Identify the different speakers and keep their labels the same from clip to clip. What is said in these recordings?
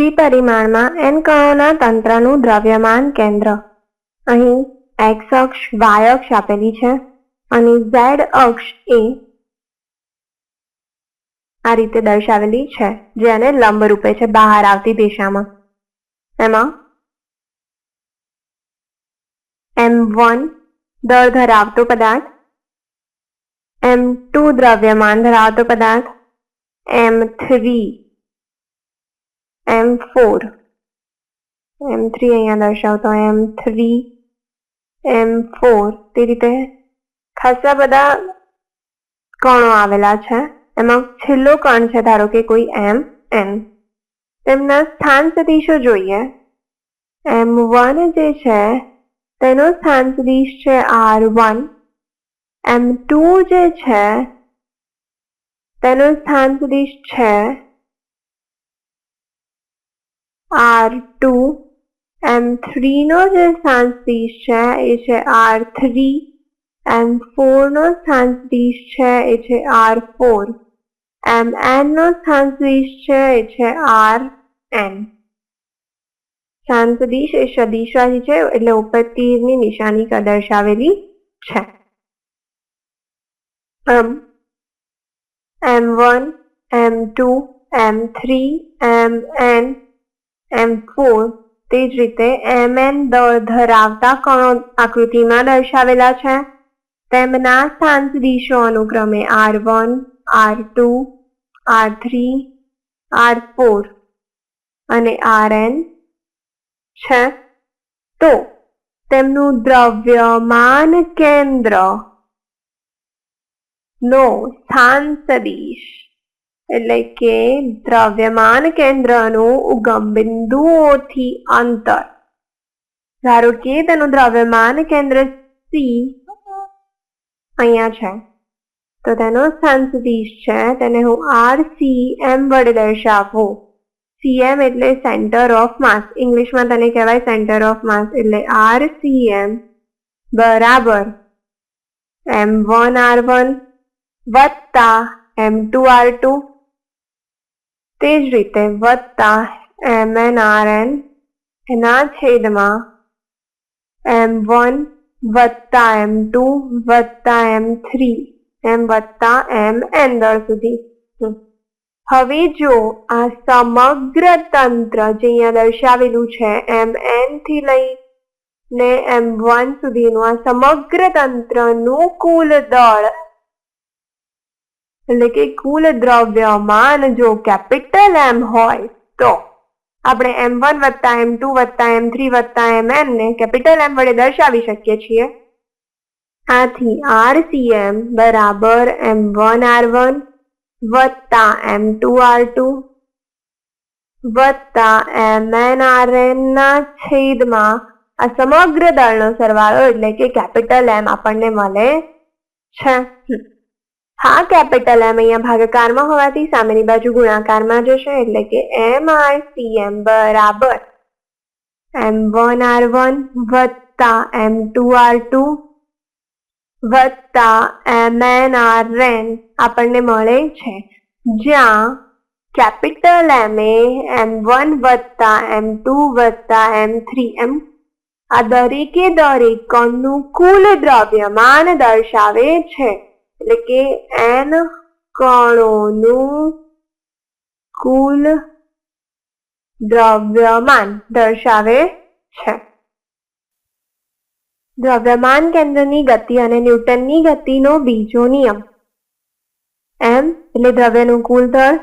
Speaker 1: ત્રિપરિમાણમાં N કણોના તંત્રનું દ્રવ્યમાન કેન્દ્ર. અહીં એક્સ અક્ષ વાય અક્ષ આપેલી છે અને ઝેડ અક્ષ એ આ રીતે દર્શાવેલી છે જેને લંબ રૂપે છે, બહાર આવતી દિશામાં. એમાં એમ વન દળ ધરાવતો પદાર્થ એમ ટુ દ્રવ્યમાન ધરાવતો પદાર્થ M three M four M three અહીંયા દર્શાવતો એમ થ્રી એમ ફોર તે રીતે ખાસા બધા કણો આવેલા છે. એમાં છેલ્લો કણ છે ધારો કે કોઈ એમ એન તેમના સ્થાન સદીશો જોઈએ. એમ વન જે છે, તેનો સ્થાન સદીશ છે આર વન એમ ટુ જે છે, તેનો સ્થાન સદીશ છે આર ટુ એમ થ્રીનો જે સાંસદીશ છે, એ છે આર થ્રી એમ ફોરનો સ્થાન છે, એ છે આર ફોર એમ એનનો નો સ્થાન છે, એ છે આર એન સ્થાન સદીશ એ સદિશાહી છે, એટલે ઉપર તીરની નિશાની દર્શાવેલી છે. M M one M two M four તે જ રીતે એમ એન દળ ધરાવતા કણો આકૃતિમાં દર્શાવેલા છે. તેમના સ્થાન સદીશો અનુક્રમે R one, R two, R three, R four અને આર એન છે. તો તેમનું દ્રવ્યમાન કેન્દ્ર નો સ્થાન સદીશ. એટલે કે દ્રવ્યમાન કેન્દ્રનું ઉગમ બિંદુઓથી અંતર. ધારો કે તેનું દ્રવ્યમાન કેન્દ્ર સી અહીંયા છે. તો તેનો સ્થાન સદીશ છે. તેને હું આર સી એમ વડે દર્શાવું. સીએમ એટલે સેન્ટર ઓફ માસ ઇંગ્લિશમાં તેને કહેવાય સેન્ટર ઓફ માસ એટલે આર સી એમ બરાબર એમ વન આર વન વત્તા એમ ટુ આર ટુ તે જ રીતે વત્તા એમ એન આર એન એના છેદમાં એમ વન વત્તા એમ ટુ વત્તા એમ થ્રી એમ વત્તા એમ એન દળ સુધી. હવે જો આ સમગ્ર તંત્ર જે અહીંયા દર્શાવેલું છે એમ એનથી લઈ ને એમ વન સુધીનું આ સમગ્ર તંત્રનું કુલ દળ એટલે કે કુલ દ્રવ્યમાન જો કેપિટલ એમ હોય, તો આપણે એમ વન વત્તા એમ ટુ વત્તા એમ થ્રી વત્તા એમ એન ને કેપિટલ એમ વડે દર્શાવી શકીએ છીએ આથી આર સી એમ બરાબર એમ વન આર વન વત્તા એમ ટુ આર ટુ વત્તા એમ એન આર એન ના છેદમાં આ સમગ્ર દળનો સરવાળો એટલે કે કેપિટલ એમ આપણને મળે છે. હા કેપિટલ એમ અહીંયા ભાગાકારમાં હોવાથી સામેની બાજુ ગુણાકારમાં જશે, એટલે કે એમ આર સી એમ બરાબર. એમ વન આર વન વત્તા એમ ટુ આર ટુ વત્તા એમ એન આર એન આપણને મળે છે. જ્યાં કેપિટલ એમ એ એમ વન વત્તા એમ ટુ વત્તા એમ થ્રી એમ. આ દરેકે દરેક કણનું કુલ દ્રવ્યમાન દર્શાવે છે. એટલે કે એન કણોનું કુલ દ્રવ્યમાન દર્શાવે છે. દ્રવ્યમાન કેન્દ્રની ગતિ અને ન્યૂટનની ગતિનો બીજો નિયમ. એમ એટલે દ્રવ્યનું કુલ દળ.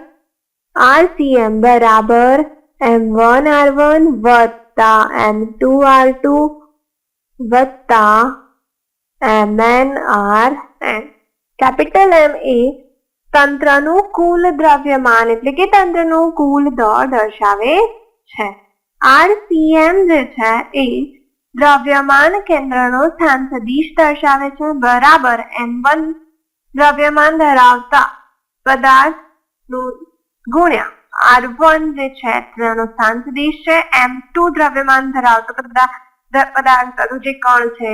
Speaker 1: આર સી એમ બરાબર એમ વન આર વન વત્તા એમ ટુ આર ટુ વત્તા M N R N capital M એ તંત્રનું કુલ દ્રવ્યમાન એટલે કે તંત્રનું કુલ દળ દર્શાવે છે. આરસીએમ જે છે એ દ્રવ્યમાન કેન્દ્રનો સ્થાન સદીશ દર્શાવે છે બરાબર એમ વન દ્રવ્યમાન ધરાવતા પદાર્થનું ગુણ્યા આર વન જે છે તેનો સ્થાન સદીશ છે. એમ ટુ દ્રવ્યમાન ધરાવતો પદાર્થ જે કણ છે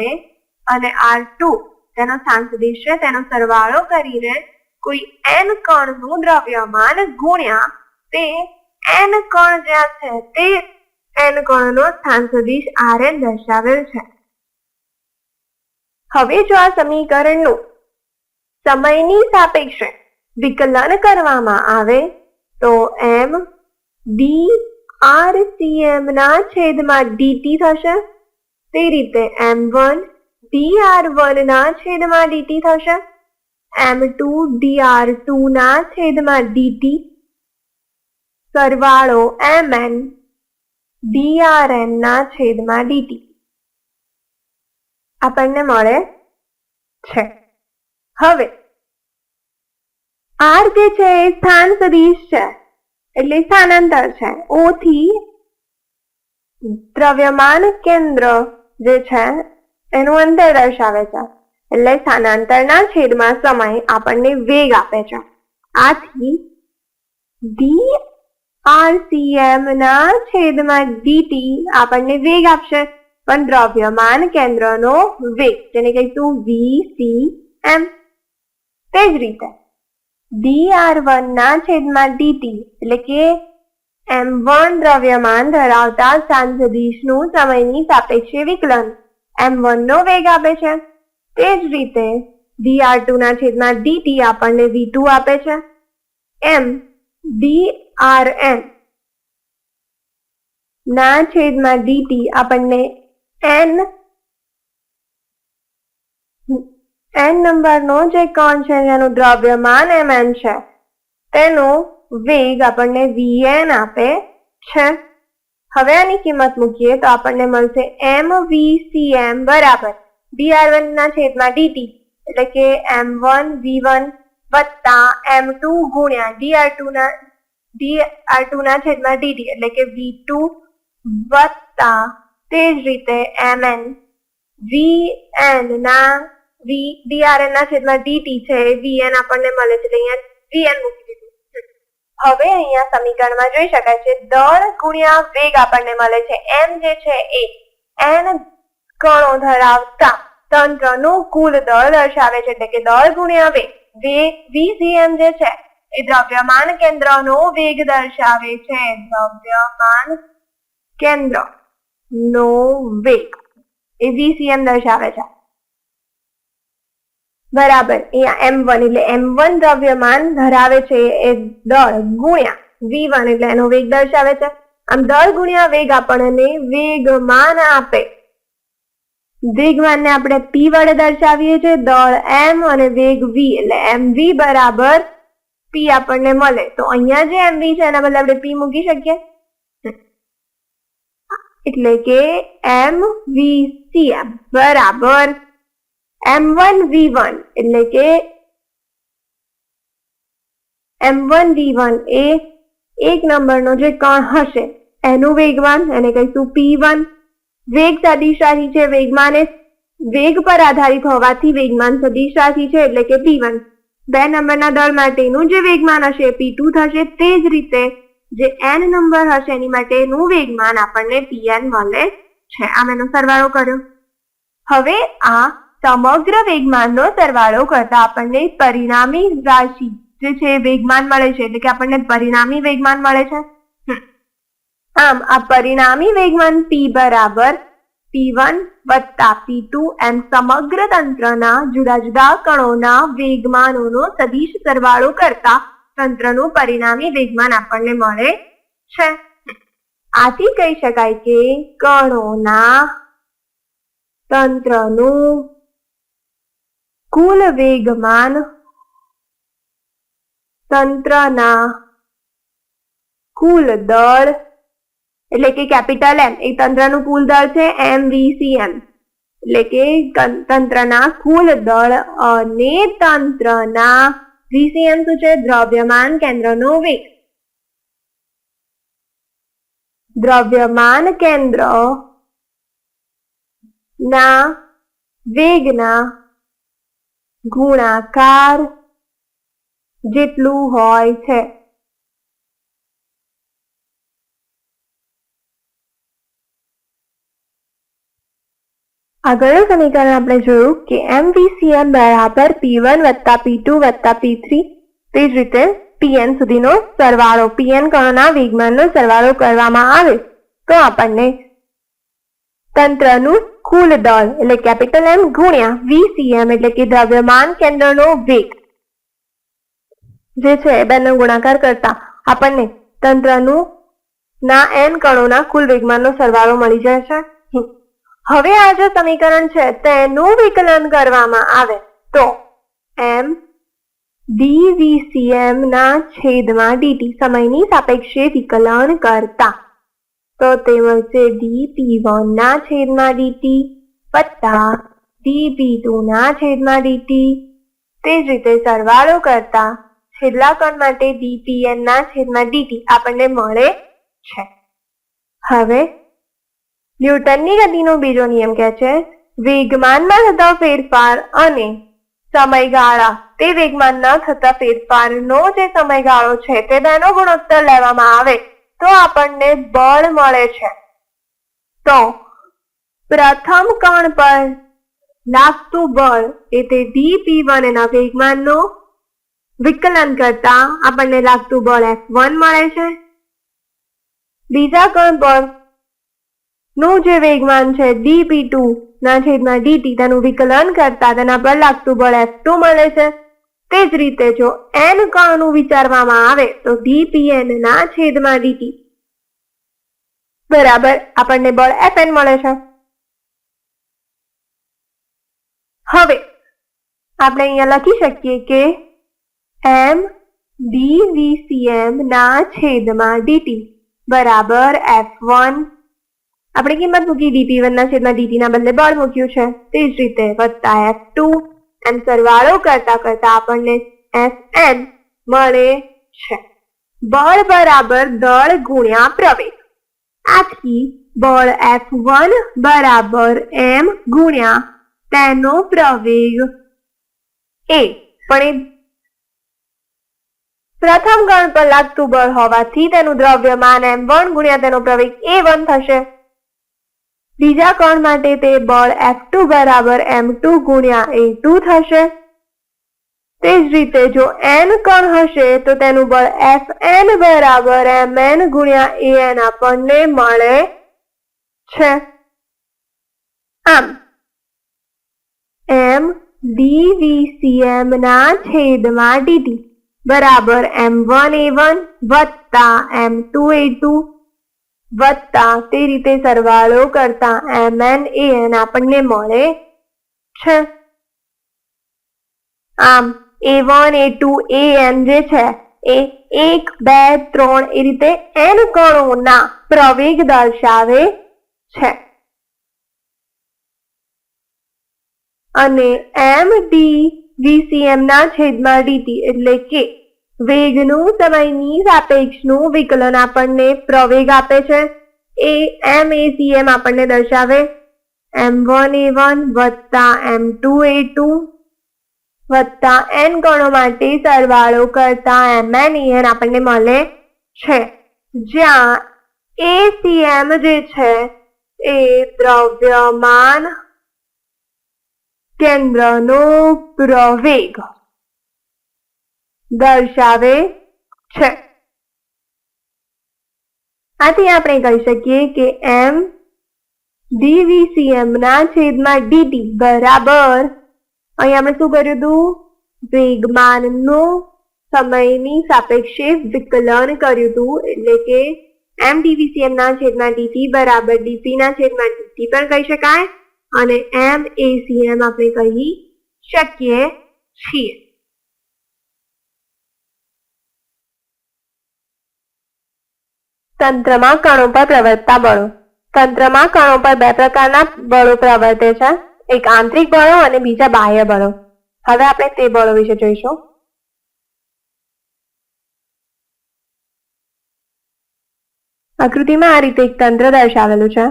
Speaker 1: અને આર ટુ તેનો સ્થાન છે તેનો સરવાળો કરીને કોઈ એન કણનું દ્રવ્યમાન ગુણ્યા તે એન કણ જ્યાં છે, તે એન કણનો સ્થાન સદિશ આરએન દર્શાવેલ છે. હવે જો આ સમીકરણનું સમયની સાપેક્ષે વિકલન કરવામાં આવે, તો M D R C M ના છેદમાં ડીટી થશે. તે રીતે M one D R one ના છેદમાં ડીટી થશે. M two D R two ના છેદમાં ડીટી સરવાળો M N D R N ના છેદમાં ડીટી આપણને મળે છે. હવે આર જે છે એ સ્થાન સદીશ છે, એટલે સ્થાનાંતર છે. ઓ થી દ્રવ્યમાન કેન્દ્ર જે છે એનું અંતર દર્શાવે છે. એટલે સ્થાનાંતરના છેદમાં સમય આપણને વેગ આપે છે. આથી ડી આરસીએમ ના છેદમાં ડીટી આપણને વેગ આપશે. પણ દ્રવ્યમાન કેન્દ્રનો વેગ, જેને કહીશું વી સી એમ તે જ રીતે ડી આર વન ના છેદમાં ડીટી, એટલે કે એમ વન દ્રવ્યમાન ધરાવતા સ્થાન સદિશનું સમયની સાપેક્ષે વિકલન. એમ વન નો વેગ આપે છે. તે જ રીતે ડી આર ટુ ના છેદમાં ડીટી આપણને વી ટુ આપે છે. એમ ડી આર એન ના છેદમાં ડી ટી આપણને એન એન નંબરનો જે કણ છે જેનું દ્રવ્યમાન એમ એન છે. તેનો વેગ આપણને વીએન આપે છે. હવે આની કિંમત મૂકીએ તો આપણને મળશે એમ વી સી એમ બરાબર. ડી આર વન ના છેદમાં ડીટી એટલે કે એમ વન વી વન વત્તા એમ ટુ ગુણ્યા ડી આર ટુ ના, ડી આર ટુ ના છેદમાં ડીટી એટલે કે વી ટુ વત્તા તે જ રીતે એમ એન. વી એન ના, વી, ડી આર એન ના છેદમાં ડીટી છે, વી એન આપણને મળે છે, એટલે અહીંયા વી એન મૂકી હવે અહીંયા સમીકરણમાં જોઈ શકાય છે, દળ ગુણ્યા વેગ આપણને મળે છે. એમ જે છે એ એન કણો ધરાવતા તંત્રનું કુલ દળ દર્શાવે છે. એટલે કે દળ ગુણ્યા વેગ વીસીએમ જે છે એ દ્રવ્યમાન કેન્દ્રનો વેગ દર્શાવે છે. દ્રવ્યમાન કેન્દ્ર નો વેગ એ વીસીએમ દર્શાવે છે. બરાબર. અહીંયા એમ વન એટલે એમ વન દ્રવ્યમાન ધરાવે છે એ દળ ગુણ્યા વી વન એટલે એનો વેગ દર્શાવે છે. આમ દળ ગુણ્યા વેગ આપણને વેગમાન આપે. વેગમાનને આપણે પી વડે દર્શાવીએ છીએ. દળ એમ અને વેગ વી એટલે એમ વી બરાબર પી આપણને મળે. તો અહીંયા જે એમ વી છે એના બદલે આપણે પી મૂકી શકીએ. એટલે કે એમ વી સી બરાબર. એમ વન વી વન એટલે કે એમ વન વી વન એ એક નંબરનો જે કણ હશે, એનું વેગમાન, એને કહીશું પી વન વેગ સદિશાહી છે, વેગમાન એ વેગ પર આધારિત હોવાથી વેગમાન સદિશાહી છે, એટલે કે પી વન બે નંબરના દળ માટેનું જે વેગમાન હશે પી ટુ થશે, તે જ રીતે જે એન નંબર હશે, એની માટેનું વેગમાન આપણને પીએન મળે છે. આમ એનો સરવાળો કર્યો. હવે આ સમગ્ર વેગમાનનો સરવાળો કરતા આપણને પરિણામી રાશિ જે છે વેગમાન મળે છે, એટલે કે આપણને પરિણામી વેગમાન મળે છે. આમ, આ પરિણામી વેગમાન પી બરાબર પી વન વત્તા પી એમ સમગ્ર તંત્રના જુદા જુદા કણોના વેગમાનોનો સદિશ સરવાળો કરતા તંત્રનું પરિણામી વેગમાન આપણને મળે છે. આથી કહી શકાય કે કણોના તંત્રનું કુલ વેગમાન તંત્રના કુલ દળ એટલે કે કેપિટલ એમ એ તંત્રનું કુલ દળ છે એમ વી એમ એટલે કે તંત્રના કુલ દળ અને તંત્રના વીસીએમ શું છે? દ્રવ્યમાન કેન્દ્રનો વેગ. દ્રવ્યમાન કેન્દ્ર ના વેગના ગુણાકાર જેટલું હોય છે. આગળનું સમીકરણ આપણે જોયું કે એમ બરાબર પી વન વત્તા પી ટુ વત્તા પી થ્રી તે જ રીતે પીએન સુધીનો સરવાળો પીએન કણોના વેગમાનનો સરવાળો કરવામાં આવે તો આપણને તંત્રનું કુલ દળ એટલે કેપિટલ એમ ગુણ્યા વીસીએમ એટલે કે દ્રવ્યમાન કેન્દ્રનો વેગ. જે છે એ બેનો ગુણાકાર કરતા આપણને તંત્રનું ના એન કણોના કુલ વેગમાનનો સરવાળો મળી છે હવે આ જે સમીકરણ છે તેનું વિકલન કરવામાં આવે તો એમ ડીવીસીએમ ના છેદમાં ડીટી સમયની સાપેક્ષે વિકલન કરતા તો તે મળશે ડી પી વન ના છેદમાં ડીટી વત્તા ડી પી ટુ ના છેદમાં ડીટી તે જ રીતે સરવાળો કરતા છેલ્લા કણ માટે ડીપીએન ના છેદમાં ડીટી આપણને મળે છે. હવે ન્યૂટનની ગતિનો બીજો નિયમ કહે છે, વેગમાનમાં થતા ફેરફાર અને સમયગાળા. તે વેગમાન ન થતા ફેરફારનો જે સમયગાળો છે, તે તેનો ગુણોત્તર લેવામાં આવે. તો આપણને બળ મળે છે. તો પ્રથમ કણ પર લાગતું બળ એ તે ડી પી વન એના વેગમાનનો વિકલન કરતા આપણને લાગતું બળ એફ વન મળે છે. બીજા કણ પરનું જે વેગમાન છે ડી પી ટુ ના છેદમાં ડીટી તેનું વિકલન કરતા તેના પર લાગતું બળ એફ ટુ મળે છે. તે જ રીતે જો એન કણનું વિચારવામાં આવે તો ડીપીએન ના છેદમાં ડીટી બરાબર, આપણને બળ એફએન મળે છે. હવે, આપણે અહીંયા લખી શકીએ કે એમ ડીવીસીએમ ના છેદમાં ડીટી બરાબર એફ વન આપણે કિંમત મૂકી ડીપી વન ના છેદમાં ડીટી ના બદલે બળ મૂક્યું છે. તે જ રીતે વત્તા એફ ટુ એમ સરવાળો કરતા કરતા આપણને એફ એમ મળે છે. બળ બરાબર દળ ગુણ્યા પ્રવેગ. આથી બળ એફ વન બરાબર એમ ગુણ્યા તેનો પ્રવેગ એ. પણ પ્રથમ ગણ પર લાગતું બળ હોવાથી તેનું દ્રવ્યમાન એમ વન ગુણ્યા તેનો પ્રવેગ એ વન થશે. બીજા કણ માટે તે બળ એફ બરાબર એમ ટુ ગુણ્યા એ થશે. તે જ રીતે જો એન કણ હશે તો તેનું બળ એફ એન બરાબર એમ ગુણ્યા એ આપણને મળે છે. આમ એમ ડીવીસીએમ ના છેદમાં ડીટી બરાબર એમ વન એ વન વત્તા એમ ટુ એ ટુ વત્તા તે રીતે સરવાળો કરતા એમ એન એ એન આપણને મળે છે. આમ A one A two A N જે છે એ એક, બે, ત્રણ એ રીતે એન કણોના પ્રવેગ દર્શાવે છે. અને એમ ડી વીસીએમ ના છેદમાં ડીટી એટલે કે વેગનું, સમયની સાપેક્ષનું વિકલન આપણને પ્રવેગ આપે છે. એ એમ એ સી એમ આપણને દર્શાવે. એમ વન એ વન વત્તા એમ ટુ એ ટુ વત્તા એન કણો માટે સરવાળો કરતા એમ એન એન આપણને મળે છે. જ્યાં એ સી એમ જે છે એ દ્રવ્યમાન કેન્દ્રનો પ્રવેગ દર્શાવે છે. આથી આપણે કહી શકીએ કે એમ ડીવીસીએમ ના છેદમાં ડીટી બરાબર. અહીં આપણે શું કર્યું હતું? વેગમાનનો સમયની સાપેક્ષે વિકલન કર્યું હતું. એટલે કે એમ ડીવીસીએમ ના છેદમાં ડીટી બરાબર ડીપી ના છેદમાં ડીટી પણ કહી શકાય. અને એમ એસીએમ આપણે કહી શકીએ છીએ. તંત્રમાં કણો પર પ્રવર્તતા બળો. તંત્રમાં કણો પર બે પ્રકારના બળો પ્રવર્તે છે. એક આંતરિક બળો અને બીજા બાહ્ય બળો. હવે આપણે તે બળો વિશે જોઈશું. આકૃતિમાં આ રીતે એક તંત્ર દર્શાવેલું છે.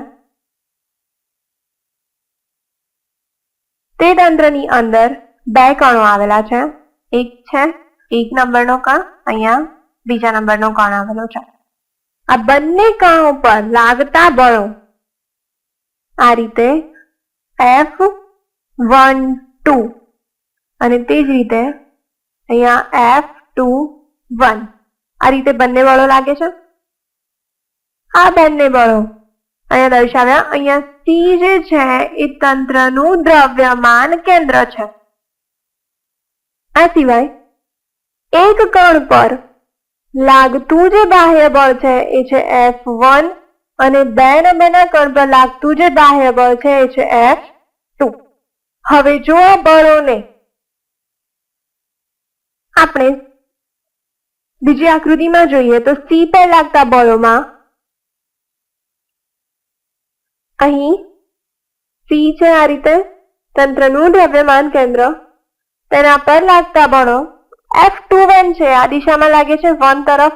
Speaker 1: તે તંત્રની અંદર બે કણો આવેલા છે. એક છે, એક નંબરનો કણ, અહીંયા બીજા નંબરનો કણ આવેલો છે. આ બંને કણો પર લાગતા બળો. આ રીતે એફ વન ટુ અને તે જ રીતે અહીંયા એફ ટુ વન આ રીતે બંને બળો લાગે છે? આ બંને બળો અહીંયા દર્શાવ્યા. અહીંયા સી જે છે એ તંત્રનું દ્રવ્યમાન કેન્દ્ર છે. આ સિવાય એક કણ પર લાગતું જે બાહ્ય બળ છે એ છે એફ વન અને બે ને બે ના કણ પર લાગતું જે બાહ્ય બળ છે એ છે એફ ટુ હવે જો આ બળોને આપણે બીજી આકૃતિમાં જોઈએ તો સી પર લાગતા બળોમાં અહીં સી છે આ રીતે તંત્રનું દ્રવ્યમાન કેન્દ્ર. તેના પર લાગતા બળો એફ ટુ વન છે. આ દિશામાં લાગે છે વન તરફ.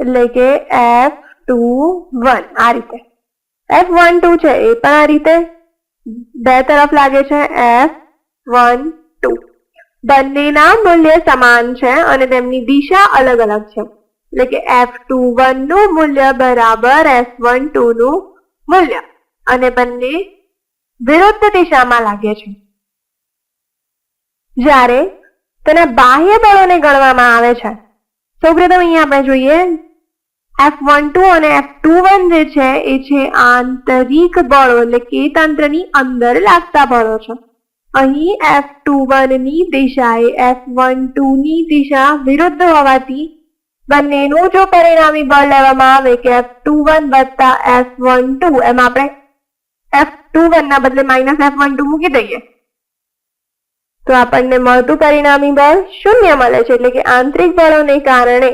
Speaker 1: એટલે કે એફ ટુ વન આ રીતે. એફ વન ટુ છે. એ પણ આ રીતે બે તરફ લાગે છે. એફ વન ટુ બંનેના મૂલ્ય સમાન છે અને તેમની દિશા અલગ અલગ છે. એટલે કે એફ ટુ વનનું મૂલ્ય બરાબર એફ વન ટુ નું મૂલ્ય. અને બંને વિરુદ્ધ દિશામાં લાગે છે. જ્યારે તેના બાહ્ય બળોને ગણવામાં આવે છે. સૌપ્રથમ અહીંયા આપણે જોઈએ એફ વન ટુ અને એફ ટુ વન જે છે, એ છે આંતરિક બળો, એટલે કે તંત્રની અંદર લાગતા બળો છે. અહીં એફ ટુ વનની એ એફ વન ટુ ની દિશા વિરુદ્ધ હોવાથી બંનેનું જો પરિણામી બળ લેવામાં આવે કે એફ ટુ વન વત્તા એફ વન ટુ એમ આપણે એફ ટુ વન ના બદલે માઇનસ એફ વન ટુ મૂકી દઈએ. તો આપણને મળતું પરિણામી બળ શૂન્ય મળે છે એટલે કે આંતરિક બળોને કારણે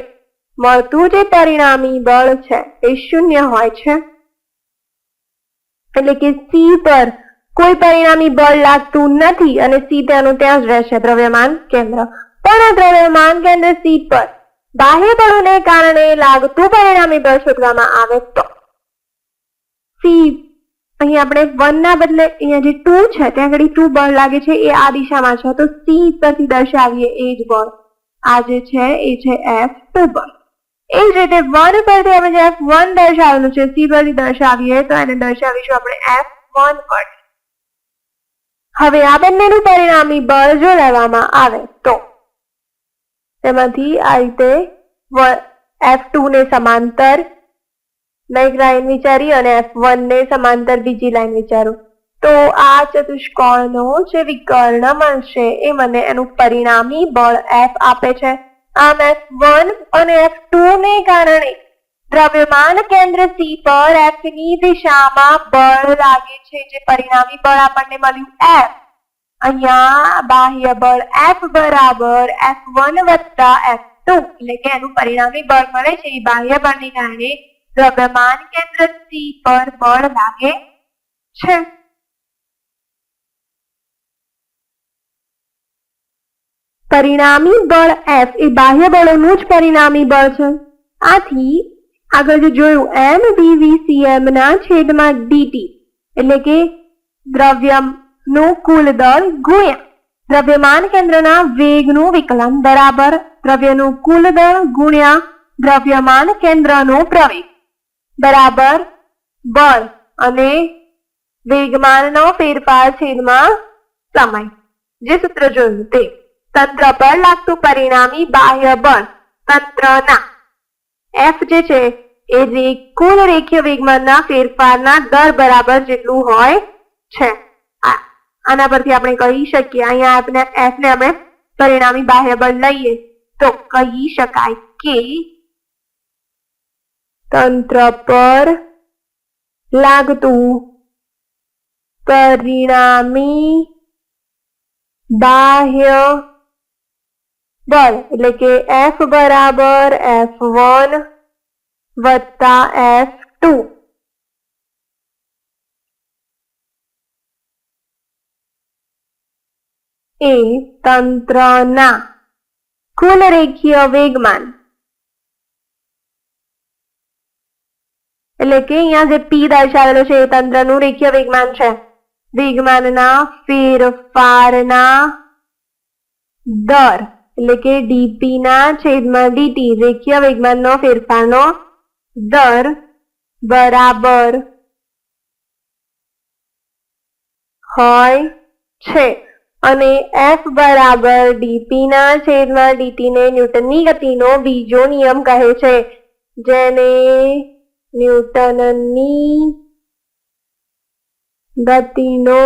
Speaker 1: મળતું જે પરિણામી બળ છે એ શૂન્ય હોય છે. એટલે કે સી પર કોઈ પરિણામી બળ લાગતું નથી અને સી ત્યાંનું ત્યાં જ રહેશે દ્રવ્યમાન કેન્દ્ર. પણ આ દ્રવ્યમાન કેન્દ્ર સી પર બાહ્ય બળોને કારણે લાગતું પરિણામી બળ શોધવામાં આવે તો. સી અહીં આપણે વન ના બદલે અહીંયા જે ટુ છે, ત્યાં આગળ ટુ બળ લાગે છે, એ આ દિશામાં છે. તો સી પરથી દર્શાવીએ એ જ બળ. આ જે છે, એ છે એફ ટુ બળ. એ જ રીતે વન પરથી આપણે જે એફ વન દર્શાવેલું છે સી પરથી દર્શાવીએ તો એને દર્શાવીશું આપણે એફ વન પર હવે આ બંનેનું પરિણામી બળ જો લેવામાં આવે તો? તેમાંથી આ રીતે એફ ટુ ને સમાંતર એક લાઈન વિચારી અને એફ વન ને સમાંતર બીજી લાઈન વિચારું. તો આ ચતુષ્કોણનો જે વિકર્ણ મળશે, એ મને એનું પરિણામી બળ એફ આપે છે. આમ એફ વન અને એફ ટુ ને કારણે દ્રવ્યમાન કેન્દ્ર સી પર એફની દિશામાં બળ લાગે છે, જે પરિણામી બળ આપણને મળ્યું એફ અહીંયા બાહ્ય બળ એફ બરાબર એફ વન વત્તા એફ ટુ એટલે કે એનું પરિણામી બળ મળે છે. એ બાહ્ય બળને કારણે દ્રવ્યમાન કેન્દ્ર સી પર બળ લાગે છે. પરિણામી બળ એફ એ બાહ્ય બળોનું જ પરિણામી બળ છે. આથી આગળ જે જોયું એમ ડીવી સીએમ ના છેદમાં ડીટી એટલે કે દ્રવ્યનું કુલ દળ ગુણ્યા દ્રવ્યમાન કેન્દ્રના વેગનું વિકલન બરાબર દ્રવ્યનું કુલ દળ ગુણ્યા દ્રવ્યમાન કેન્દ્રનો પ્રવેગ. બરાબર, બળ અને વેગમાનનો ફેરફાર છેદમાં સમય. જે સૂત્ર જોયું તે તંત્ર પર લાગતું પરિણામી બાહ્ય બળ તંત્રના. એફ જે છે એ જે કુલ રેખીય વેગમાનના ફેરફારના દર બરાબર જેટલું હોય છે. આના પરથી આપણે કહી શકીએ, અહીંયા આપણે એફ ને આપણે પરિણામી બાહ્ય બળ લઈએ તો કહી શકાય કે તંત્ર પર લાગતું પરિણામી બાહ્ય બળ એટલે કે એફ બરાબર એફ વન વત્તા એફ ટુ એ તંત્રના કુલ રેખીય વેગમાન એટલે કે અહીંયા જે પી દર્શાવેલો છે એ તંત્રનું રેખીય વેગમાન છે. વેગમાનના ફેરફારના દર, એટલે કે ડીપી ના છેદમાં ડીટી, રેખીય વેગમાનનો ફેરફારનો દર બરાબર હોય છે. અને એફ બરાબર ડીપી ના છેદમાં ડીટી ને ન્યૂટનની ગતિનો બીજો નિયમ કહે છે, જેને ન્યૂટનની ગતિનો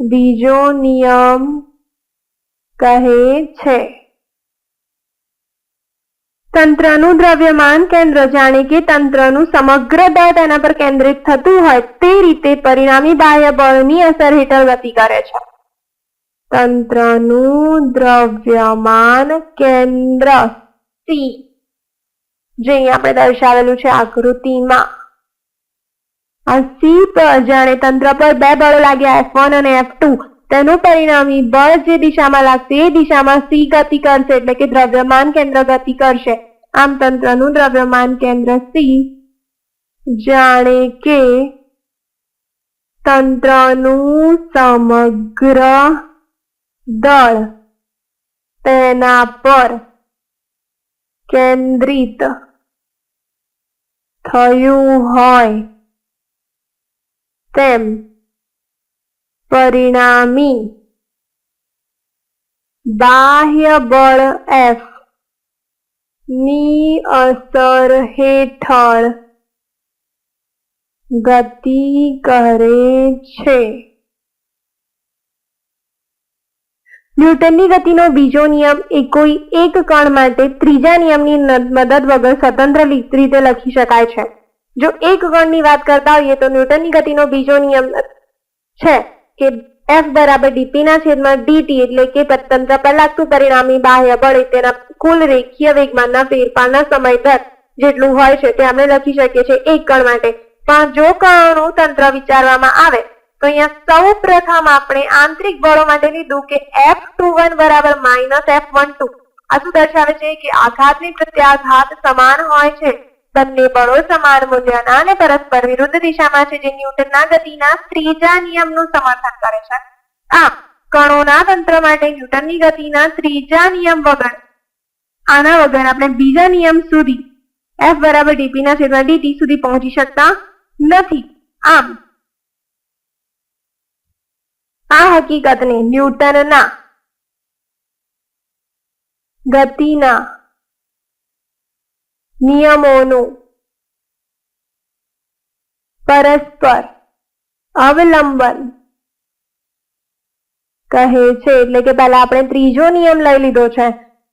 Speaker 1: બીજો નિયમ કહે છે તંત્રનું દ્રવ્યમાન કેન્દ્ર જાણે કે તંત્રનું સમગ્ર દળ તેના પર કેન્દ્રિત થતું હોય તે રીતે પરિણામી બાહ્ય બળની અસર હેઠળ ગતિ કરે છે તંત્રનું દ્રવ્યમાન કેન્દ્ર સી જે અહીં આપણે દર્શાવેલું છે આકૃતિમાં. આ સી પર જાણે તંત્ર પર બે બળો લાગ્યા એફ વન અને એફ ટુ તેનું પરિણામી બળ જે દિશામાં લાગશે, એ દિશામાં સી ગતિ કરશે, એટલે કે દ્રવ્યમાન કેન્દ્ર ગતિ કરશે. આમ તંત્રનું દ્રવ્યમાન કેન્દ્ર સી જાણે કે તંત્રનું સમગ્ર દળ તેના પર કેન્દ્રિત થયું હોય તેમ પરિણામી બાહ્ય બળ એફની અસર હેઠળ ગતિ કરે છે. ન્યૂટનની ગતિનો બીજો નિયમ એ કોઈ એક કણ માટે ત્રીજા નિયમની મદદ વગર સ્વતંત્ર રીતે લખી શકાય છે. જો એક કણની વાત કરતા હોઈએ તો ન્યૂટનની ગતિનો બીજો નિયમ છે કે એફ બરાબર ડીપી ના છેદમાં ડીટી એટલે કે તંત્ર પર લાગતું પરિણામી બાહ્ય બળ તેના કુલ રેખીય વેગમાનના ફેરફારના સમય દર જેટલું હોય છે તે આપણે લખી શકીએ છીએ એક કણ માટે. પણ જો કણનું તંત્ર વિચારવામાં આવે તો અહીંયા સૌ પ્રથમ આપણે આંતરિક બળો માટે લીધું કે એફ ટુ વન બરાબર માઇનસ એફ વન ટુ આ શું દર્શાવે છે કે આઘાતની પ્રત્યાઘાત સમાન હોય છે. બંને બળો સમાન મૂલ્યના અને પરસ્પર વિરુદ્ધ દિશામાં છે જે ન્યૂટનના ગતિના ત્રીજા નિયમનું સમર્થન કરે છે. આમ, કણોના તંત્ર માટે ન્યૂટનની ગતિના ત્રીજા નિયમ વગર, આના વગર આપણે બીજા નિયમ સુધી એફ બરાબર ડીપી ના છેદમાં ડીટી સુધી પહોંચી શકતા નથી. આમ આ હકીકતને ન્યૂટનના ગતિના નિયમોનું પરસ્પર અવલંબન કહે છે. એટલે કે પહેલા આપણે ત્રીજો નિયમ લઈ લીધો છે.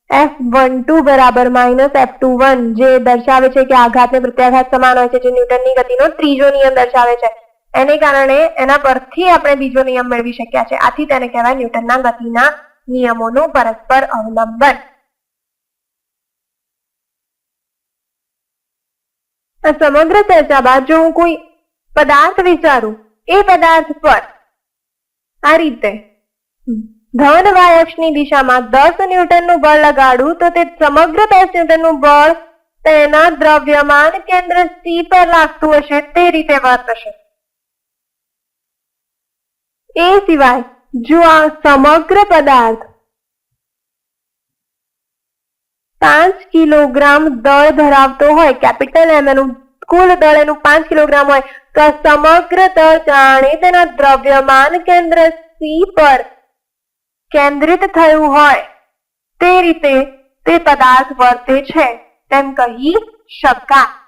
Speaker 1: એફ વન ટુ બરાબર માઇનસ એફ ટુ વન જે દર્શાવે છે કે આઘાત ને પ્રત્યાઘાત સમાન હોય છે, જે ન્યૂટનની ગતિનો ત્રીજો નિયમ દર્શાવે છે. એને કારણે એના પરથી આપણે બીજો નિયમ મેળવી શક્યા છે. આથી તેને કહેવાય ન્યૂટનના ગતિના નિયમોનું પરસ્પર અવલંબન. સમગ્ર ચર્ચા બાદ જો હું કોઈ પદાર્થ વિચારું, એ પદાર્થ પર આ રીતે. ધન વાય દિશામાં દસ ન્યૂટનનું બળ લગાડું, તો તે સમગ્ર દસ ન્યૂટનનું બળ તેના દ્રવ્યમાન કેન્દ્ર સી પર લાગતું હશે, તે રીતે વર્તશે એ સિવાય જો આ સમગ્ર પદાર્થ પાંચ કિલોગ્રામ દળ ધરાવતો હોય, કેપિટલ એમ એનું, કુલ દળ એનું પાંચ કિલોગ્રામ હોય, તો સમગ્ર દળ જાણે તેના દ્રવ્યમાન કેન્દ્ર સી પર કેન્દ્રિત થયું હોય. તે રીતે તે પદાર્થ વર્તે છે. તેમ કહી શકાય.